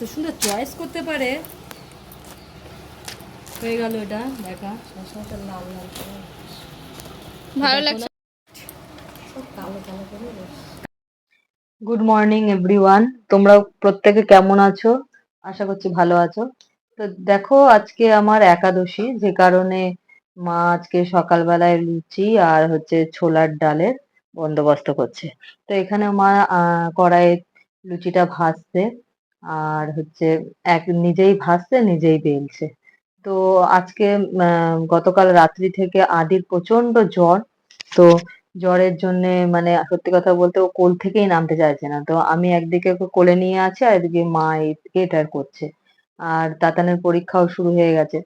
এত সুন্দর চয়েস করতে পারে। হয়ে গেল এটা দেখা। শসাটা লাল লাল ভালো লাগছে। কালো কালো করে গুড মর্নিং এভরিওয়ান তোমরা প্রত্যেকে কেমন আছো? আশা করছি ভালো আছো। তো দেখো আজকে আমার একাদশী যে কারণে মা আজকে সকালবেলায় লুচি আর হচ্ছে ছোলার ডালের বন্দোবস্ত করছে। তো এখানে মা আহ, কড়াইয়ে লুচিটা ভাজছে। আর হচ্ছে এক নিজেই ভাসছে, নিজেই বেলছে। তো আজকে গতকাল রাত্রি থেকে আদির প্রচণ্ড জ্বর। তো জ্বরের জন্য মানে সত্যি কথা বলতে ও কোল থেকেই নামতে চাইছে না। তো আমি একদিকে ওকে কোলে নিয়ে আছি আর এদিকে মা এদিকে এটা করছে। আর তাতানের পরীক্ষাও শুরু হয়ে গেছে।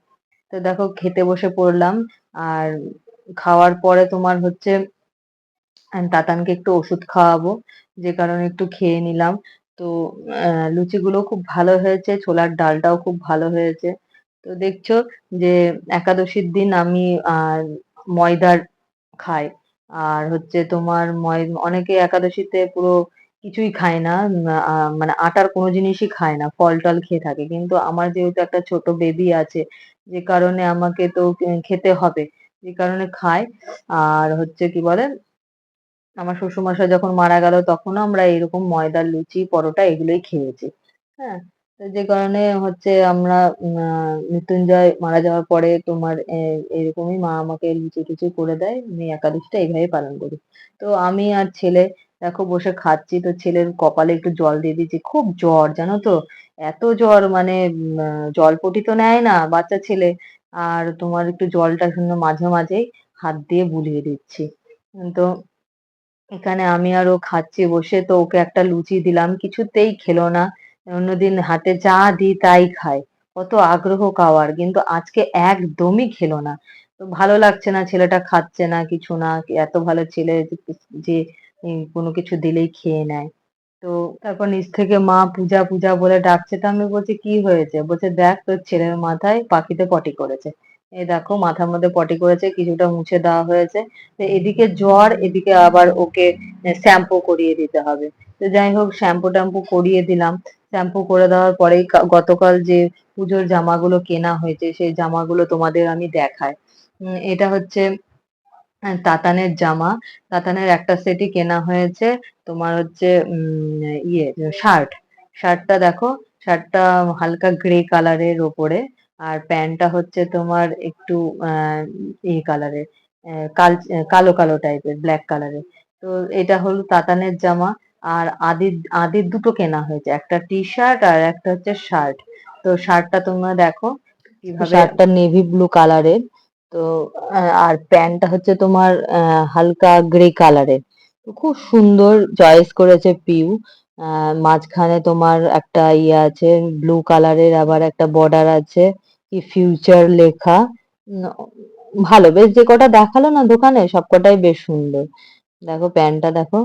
তো দেখো খেতে বসে পড়লাম। আর খাওয়ার পরে তোমার হচ্ছে, তাতানকে একটু ওষুধ খাওয়াবো। যে কারণে একটু খেয়ে নিলাম। তো আহ, লুচিগুলো খুব ভালো হয়েছে ছোলার ডালটাও খুব ভালো হয়েছে। তো দেখছ যে একাদশীর দিন আমি আহ ময়দার খাই। আর হচ্ছে তোমার ময় অনেকে একাদশীতে পুরো কিছুই খায় না মানে আটার কোনো জিনিসই খায় না ফল টল খেয়ে থাকে। কিন্তু আমার যেহেতু একটা ছোট বেবি আছে যে কারণে আমাকে তো খেতে হবে। যে কারণে খাই আর হচ্ছে কি বলে আমার শ্বশুরমশাই যখন মারা গেল, তখনও আমরা এরকম ময়দার লুচি, পরোটা এগুলোই খেয়েছি। হ্যাঁ? যে কারণে হচ্ছে আমরা মৃত্যুঞ্জয় মারা যাওয়ার পরে তোমার এরকমই মা আমাকে লুচি টুচি করে দেয়। আমি একাদশীটা এইভাবে পালন করি। তো আমি আর ছেলে, দেখো বসে খাচ্ছি, তো ছেলের কপালে একটু জল দিয়ে দিচ্ছি খুব জ্বর, জানো তো? এত জ্বর মানে জলপটি তো নেয় না বাচ্চা ছেলে। আর তোমার একটু জলটা শুনে মাঝে মাঝেই হাত দিয়ে বুলিয়ে দিচ্ছি। তো এখানে আমি আর ও খাচ্ছি, বসে তো ওকে একটা লুচি দিলাম, কিছুতেই খেলো না। অন্যদিন হাতে যা দিই তাই খায়। কত আগ্রহ খাওয়ার কিন্তু আজকে একদমই খেলো না। তো ভালো লাগছে না, ছেলেটা খাচ্ছে না কিছু না, এত ভালো ছেলে যে কোনো কিছু দিলেই খেয়ে নেয়। তো তারপর নিচ থেকে মা পূজা পূজা বলে ডাকছে, তো আমি বলছি, কি হয়েছে? বলছে, দেখ তোর ছেলের মাথায় পাখিতে পটি করেছে। এই দেখো মাথার মধ্যে পটি করেছে, কিছুটা মুছে দেওয়া হয়েছে। তো এদিকে জ্বর, এদিকে আবার ওকে শ্যাম্পু করিয়ে দিতে হবে। তো যাই হোক শ্যাম্পু ট্যাম্পু করিয়ে দিলাম। শ্যাম্পু করে দেওয়ার পরেই গতকাল যে পুজোর জামাগুলো কেনা হয়েছে, সেই জামাগুলো তোমাদের আমি দেখাই। এটা হচ্ছে তাতানের জামা। তাতানের একটা সেটই কেনা হয়েছে, তোমার হচ্ছে ইয়ে শার্ট। শার্টটা দেখো, শার্টটা হালকা গ্রে কালারের ওপরে। আর প্যান্টটা হচ্ছে তোমার একটু ইয়ে কালারের কাল কালো কালো টাইপের ব্ল্যাক কালারের তো এটা হলো তাতানের জামা আর আদির আদির দুটো কেনা হয়েছে, একটা টি শার্ট আর একটা হচ্ছে শার্ট তো শার্টটা তোমরা দেখো কীভাবে শার্টটা নেভি ব্লু কালারের তো আর প্যান্টটা হচ্ছে তোমার হালকা গ্রে কালারের তো খুব সুন্দর চয়েস করেছে পিউ। মাঝখানে তোমার একটা ইয়ে আছে ব্লু কালারের আবার একটা বর্ডার আছে। কি ফিউচার লেখা ভালো। বেশ যে কটা দেখাল না দোকানে, সব কটাই বেশ সুন্দর। দেখো, প্যান্টটা দেখো,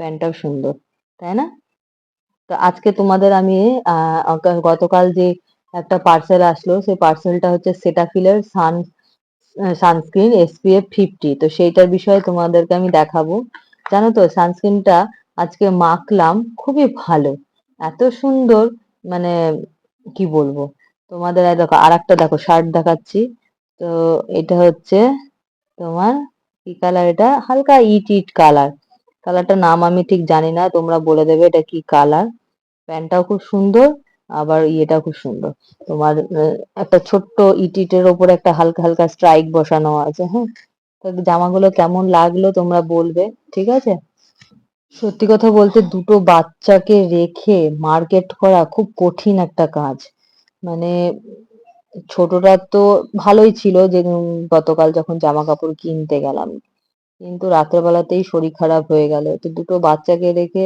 প্যান্টটাও সুন্দর, তাই না? তো আজকে তোমাদের আমি গতকাল যে একটা পার্সেল আসলো, সেই পার্সেলটা হচ্ছে সেটাফিলের সান সানস্ক্রিন এসপিএফ ফিফটি তো সেইটার বিষয়ে তোমাদেরকে আমি দেখাবো। জানো তো সানস্ক্রিনটা আজকে মাখলাম, খুবই ভালো। এত সুন্দর মানে কি বলব? তোমাদের এই দেখো আর একটা দেখো শার্ট দেখাচ্ছি। তো এটা হচ্ছে তোমার কি কালার এটা? হালকা ইট ইট কালার কালারটার নাম আমি ঠিক জানি না, তোমরা বলে দেবে এটা কি কালার প্যান্টটাও খুব সুন্দর, আবার ইয়েটাও খুব সুন্দর। তোমার একটা ছোট্ট ইট ইটের ওপরে একটা হালকা হালকা স্ট্রাইক বসানো আছে হ্যাঁ? তো জামাগুলো কেমন লাগল তোমরা বলবে, ঠিক আছে? সত্যি কথা বলতে দুটো বাচ্চাকে রেখে মার্কেট করা খুব কঠিন একটা কাজ। মানে ছোটটা তো ভালোই ছিল যে গতকাল যখন জামা কাপড় কিনতে গেলাম। কিন্তু রাত্রেবেলাতেই শরীর খারাপ হয়ে গেল। তো দুটো বাচ্চাকে রেখে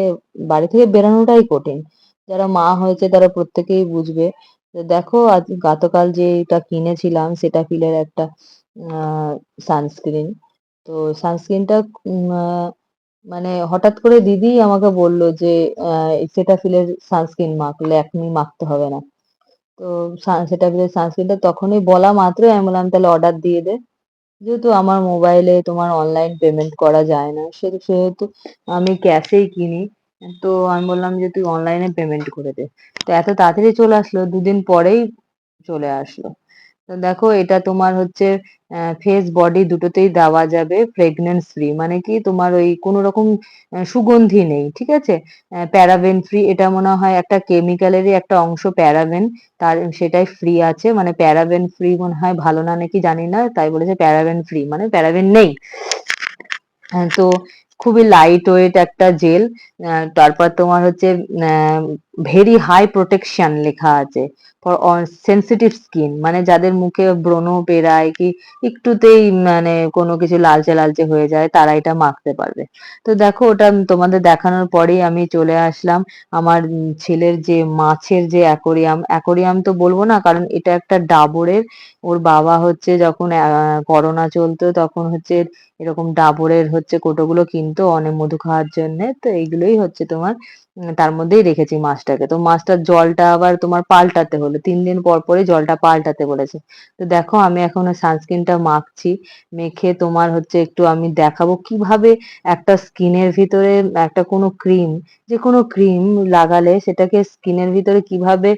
বাড়ি থেকে বেরোনোটাই কঠিন। যারা মা হয়েছে তারা প্রত্যেকেই বুঝবে। দেখো, আজ গতকাল যেটা কিনেছিলাম সেটা ফিলের একটা সানস্ক্রিন। তো সানস্ক্রিনটা মানে হঠাৎ করে দিদি আমাকে বলল যে সেটা ফিলের সানস্ক্রিন মাখ ল্যাকমি মাখতে হবে না। তো সেটা বিলে সানস্ক্রিনটা তখনই বলা মাত্রই আমি বললাম তাহলে অর্ডার দিয়ে দে। যেহেতু আমার মোবাইলে তোমার অনলাইন পেমেন্ট করা যায় না সেহেতু আমি ক্যাশেই কিনি। তো আমি বললাম যে তুই অনলাইনে পেমেন্ট করে দে। তো এত তাড়াতাড়ি চলে আসলো, দুদিন পরেই চলে আসলো। তো দেখো এটা তোমার হচ্ছে ফেস বডি দুটোতেই দেওয়া যাবে ফ্রেগনেন্স ফ্রি মানে কি তোমার ওই কোনো রকম সুগন্ধি নেই, ঠিক আছে? প্যারাবেন ফ্রি এটা মনে হয় একটা কেমিক্যালেরই একটা অংশ প্যারাবেন তার সেটাই ফ্রি আছে মানে প্যারাবেন ফ্রি মনে হয় ভালো না নাকি জানি না, তাই বলেছে প্যারাবেন ফ্রি মানে প্যারাবেন নেই। তো খুবই লাইট ওয়েট একটা জেল তারপর তোমার হচ্ছে ভেরি হাই প্রোটেকশন লেখা আছে। সেন্সিটিভ স্কিন মানে যাদের মুখে ব্রণ বেরায় কি একটুতেই মানে কোনো কিছু লালচে লালচে হয়ে যায়, তারা এটা মাখতে পারবে। তো দেখো ওটা তোমাদের দেখানোর পরেই আমি চলে আসলাম আমার ছেলের যে মাছের যে অ্যাকোরিয়াম অ্যাকোরিয়াম তো বলব না, কারণ এটা একটা ডাবরের, ওর বাবা হচ্ছে যখন করোনা চলতো তখন হচ্ছে এরকম ডাবরের হচ্ছে কোটোগুলো কিনতো, অনেক মধু খাওয়ার জন্য, তো এইগুলোই হচ্ছে তোমার তার মধ্যেই রেখেছি মাছটাকে। তো মাছটার জলটা আবার তোমার পাল্টাতে হলো, তিন দিন পর পরে জলটা পাল্টাতে বলেছে। তো দেখো আমি এখন সানস্ক্রিনটা মাখছি, মেখে তোমার হচ্ছে একটু আমি দেখাবো কীভাবে একটা স্কিনের ভিতরে একটা কোনো ক্রিম, যে কোনো ক্রিম লাগালে সেটাকে স্কিনের ভিতরে কীভাবে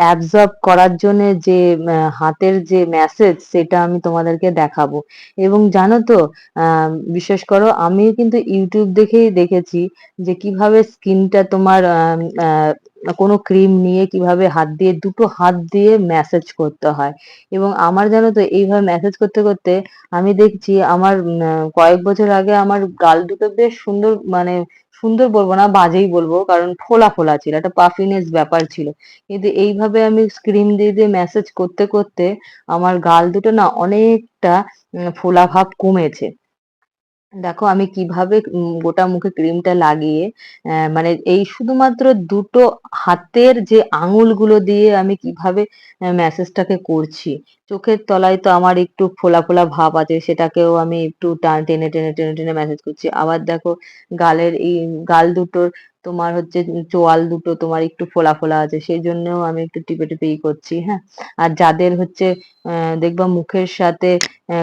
অ্যাবজর্ব করার জন্য যে হাতের যে মেসেজ সেটা আমি তোমাদেরকে দেখাবো। এবং জানো তো বিশেষ করো আমি কিন্তু ইউটিউব দেখেই দেখেছি যে কীভাবে স্কিনটা তোমার কোনো ক্রিম নিয়ে কীভাবে হাত দিয়ে, দুটো হাত দিয়ে ম্যাসেজ করতে হয়। এবং আমার জানো তো, এইভাবে ম্যাসেজ করতে করতে আমি দেখছি আমার কয়েক বছর আগে আমার গাল দুটো বেশ সুন্দর মানে সুন্দর বলব না, বাজেই বলব, কারণ ফোলা ফোলা ছিল, একটা পাফিনেস ব্যাপার ছিল। কিন্তু এইভাবে আমি ক্রিম দিয়ে দিয়ে ম্যাসেজ করতে করতে আমার গাল দুটো না অনেকটা ফোলা ভাব কমেছে। দেখো, আমি কীভাবে গোটা মুখে ক্রিমটা লাগিয়ে মানে এই শুধুমাত্র দুটো হাতের যে আঙুলগুলো দিয়ে আমি কীভাবে ম্যাসেজটাকে করছি, চোখের তলায় তো আমার একটু ফোলা ফোলা ভাব আছে, সেটাকেও আমি একটু টান, টেনে টেনে টেনে ম্যাসেজ করছি। আবার দেখো, গালের এই গাল দুটোর তোমার হচ্ছে চোয়াল দুটো তোমার একটু ফোলা ফোলা আছে, সেই জন্যও আমি একটু টিপে টিপে ই করছি হ্যাঁ। আর যাদের হচ্ছে দেখবা মুখের সাথে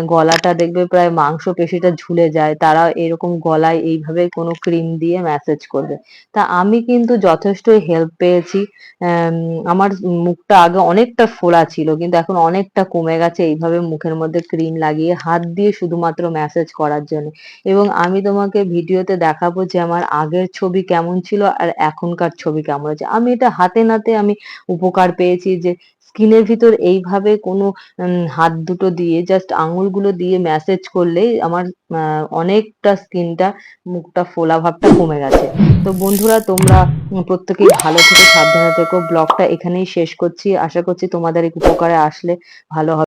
গলাটা দেখবে প্রায় মাংস পেশিটা ঝুলে যায়। তারা এরকম গলায় এইভাবে কোনো ক্রিম দিয়ে ম্যাসেজ করবে। তা আমি কিন্তু যথেষ্ট হেল্প পেয়েছি। আম, আমার মুখটা আগে অনেকটা ফোলা ছিল কিন্তু এখন অনেকটা কমে গেছে। এইভাবে মুখের মধ্যে ক্রিম লাগিয়ে হাত দিয়ে শুধুমাত্র ম্যাসেজ করার জন্য। এবং আমি তোমাকে ভিডিওতে দেখাবো যে আমার আগের ছবি কেমন ছিল আর এখনকার ছবি কেমন আছে আমি এটা হাতে নাতে আমি উপকার পেয়েছি যে স্কিনের ভিতর এইভাবে কোনো হাত দুটো দিয়ে জাস্ট আঙুলগুলো দিয়ে ম্যাসেজ করলেই আমার অনেকটা স্কিনটা, মুখটা, ফোলা ভাবটা কমে গেছে। তো বন্ধুরা, তোমরা প্রত্যেকেই ভালো থেকে, সাবধানে থেকো। ব্লগটা এখানেই শেষ করছি। আশা করছি তোমাদের উপকারে আসলে ভালো হবে।